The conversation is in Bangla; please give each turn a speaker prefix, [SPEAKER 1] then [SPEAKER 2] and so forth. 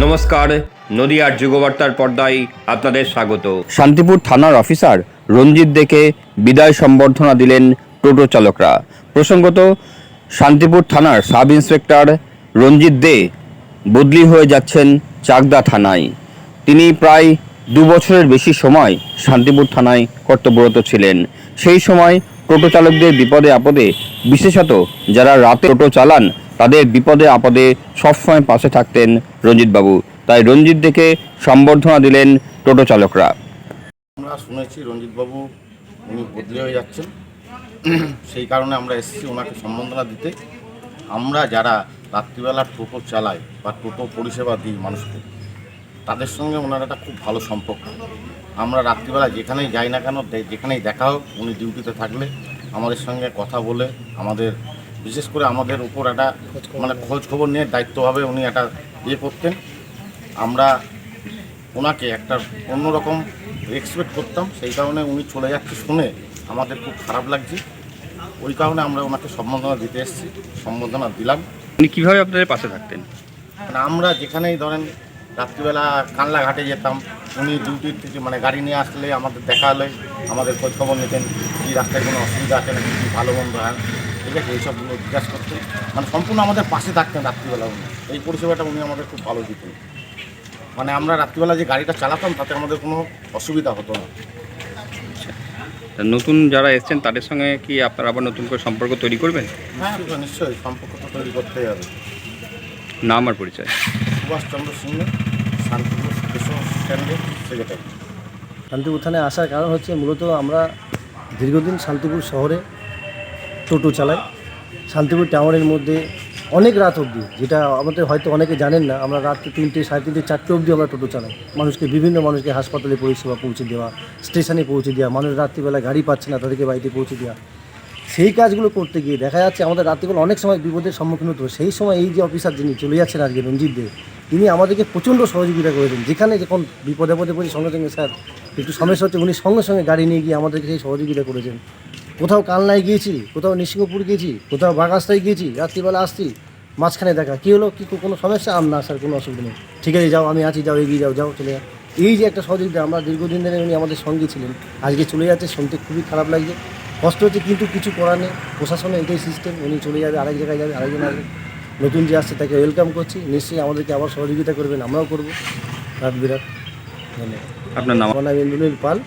[SPEAKER 1] নমস্কার, নদিয়ার যুগবার্তার পর্দায় আপনাদের স্বাগত। শান্তিপুর থানার অফিসার রঞ্জিত দেখে বিদায় সম্বর্ধনা দিলেন টোটো চালকরা। প্রসঙ্গত, শান্তিপুর থানার সাব ইন্সপেক্টর রঞ্জিত দে বদলি হয়ে যাচ্ছেন চাকদা থানায়। তিনি প্রায় দু বছরের বেশি সময় শান্তিপুর থানায় কর্তব্যরত ছিলেন। সেই সময় টোটো চালকদের বিপদে আপদে, বিশেষত যারা রাতে টোটো চালান তাদের বিপদে আপদে সবসময় পাশে থাকতেন রঞ্জিতবাবু। তাই রঞ্জিত দেখে সম্বর্ধনা দিলেন টোটো চালকরা।
[SPEAKER 2] আমরা শুনেছি রঞ্জিতবাবু উনি বদলি হয়ে যাচ্ছেন। সেই কারণে আমরা এসেছি ওনাকে সম্বর্ধনা দিতে। আমরা যারা রাত্রিবেলা টোটো চালাই বা টোটো পরিষেবা দিই মানুষকে, তাদের সঙ্গে ওনার একটা খুব ভালো সম্পর্ক। আমরা রাত্রিবেলা যেখানেই যাই না কেন যেখানেই দেখা হোক, উনি ডিউটিতে থাকলে আমাদের সঙ্গে কথা বলে আমাদের বিশেষ করে আমাদের উপর একটা মানে খোঁজ খবর নিয়ে দায়িত্বভাবে উনি একটা ইয়ে করতেন। আমরা ওনাকে একটা অন্যরকম এক্সপেক্ট করতাম সেই কারণে উনি চলে যাচ্ছে শুনে আমাদের খুব খারাপ লাগছে। ওই কারণে আমরা ওনাকে সম্বর্ধনা দিতে এসেছি সম্বর্ধনা দিলাম।
[SPEAKER 1] উনি কীভাবে আপনাদের পাশে থাকতেন?
[SPEAKER 2] মানে আমরা যেখানেই ধরেন রাত্রিবেলা কানলা ঘাটে যেতাম উনি ডিউটির থেকে মানে গাড়ি নিয়ে আসলে আমাদের দেখা হলে আমাদের খোঁজখবর নিতেন কি রাস্তায় কোনো অসুবিধা আছে নাকি কি ভালো মন্দ হয় ঠিক আছে এইসবগুলো জিজ্ঞাসা করতেন মানে সম্পূর্ণ আমাদের পাশে থাকতেন রাত্রিবেলা উনি। এই পরিষেবাটা উনি আমাদের খুব ভালো দিতেন। মানে আমরা রাত্রিবেলা যে গাড়িটা চালাতাম তাতে আমাদের কোনো অসুবিধা হতো না।
[SPEAKER 1] তা নতুন যারা এসেছেন তাদের সঙ্গে কি আপনারা আবার নতুন করে সম্পর্ক তৈরি করবেন?
[SPEAKER 2] হ্যাঁ নিশ্চয়ই সম্পর্কটা তৈরি করতেই হবে।
[SPEAKER 1] নাম আর পরিচয়।
[SPEAKER 2] Subhash Chandra Singha Shantipur station secretary.
[SPEAKER 3] Shantipur থানায় আসার কারণ হচ্ছে মূলত আমরা দীর্ঘদিন শান্তিপুর শহরে টোটো চালাই শান্তিপুর টাউনের মধ্যে অনেক রাত অবধি, যেটা আমাদের হয়তো অনেকে জানেন না, আমরা রাত তিনটে, সাড়ে তিনটে, চারটে অবধি আমরা টোটো চালাই। মানুষকে, বিভিন্ন মানুষকে হাসপাতালে পরিষেবা পৌঁছে দেওয়া, স্টেশনে পৌঁছে দেওয়া, মানুষ রাত্রিবেলা গাড়ি পাচ্ছে না তাদেরকে বাড়িতে পৌঁছে দেওয়া। সেই কাজগুলো করতে গিয়ে দেখা যাচ্ছে আমাদের রাত্রিবেলা অনেক সময় বিপদের সম্মুখীন হতো সেই সময় এই যে অফিসার যিনি চলে যাচ্ছেন আজকে রঞ্জিত দে, তিনি আমাদেরকে প্রচণ্ড সহযোগিতা করেছেন। যেখানে যখন বিপদে পদে পড়ি সঙ্গে সঙ্গে স্যার, একটু সমস্যা হচ্ছে উনি সঙ্গে সঙ্গে গাড়ি নিয়ে গিয়ে আমাদেরকে সেই সহযোগিতা করেছেন। কোথাও কালনায় গিয়েছি কোথাও নিসিংহপুর গিয়েছি কোথাও বাগাস্তায় গিয়েছি রাত্রিবেলা আসছি মাঝখানে দেখা। কী হলো? কি কোনো সমস্যা? আম না স্যার কোনো অসুবিধা নেই। ঠিক আছে যাও আমি আছি যাও এগিয়ে যাও যাও চলে যাও। এই যে একটা সহযোগিতা আমরা দীর্ঘদিন ধরে উনি আমাদের সঙ্গে ছিলেন। আজকে চলে যাচ্ছে শুনতে খুবই খারাপ লাগছে। কষ্ট হচ্ছে কিন্তু কিছু করার নেই। প্রশাসনের এটাই সিস্টেম উনি চলে যাবে আরেক জায়গায় যাবে আরেকজন আসবে। নতুন যে আসছে তাকে ওয়েলকাম করছি। নিশ্চয়ই আমাদেরকে আবার সহযোগিতা করবেন আমরাও করব। রাত বিরাট ধন্যবাদ।
[SPEAKER 1] আপনার
[SPEAKER 3] নাম ইন্দ্রনীল পাল।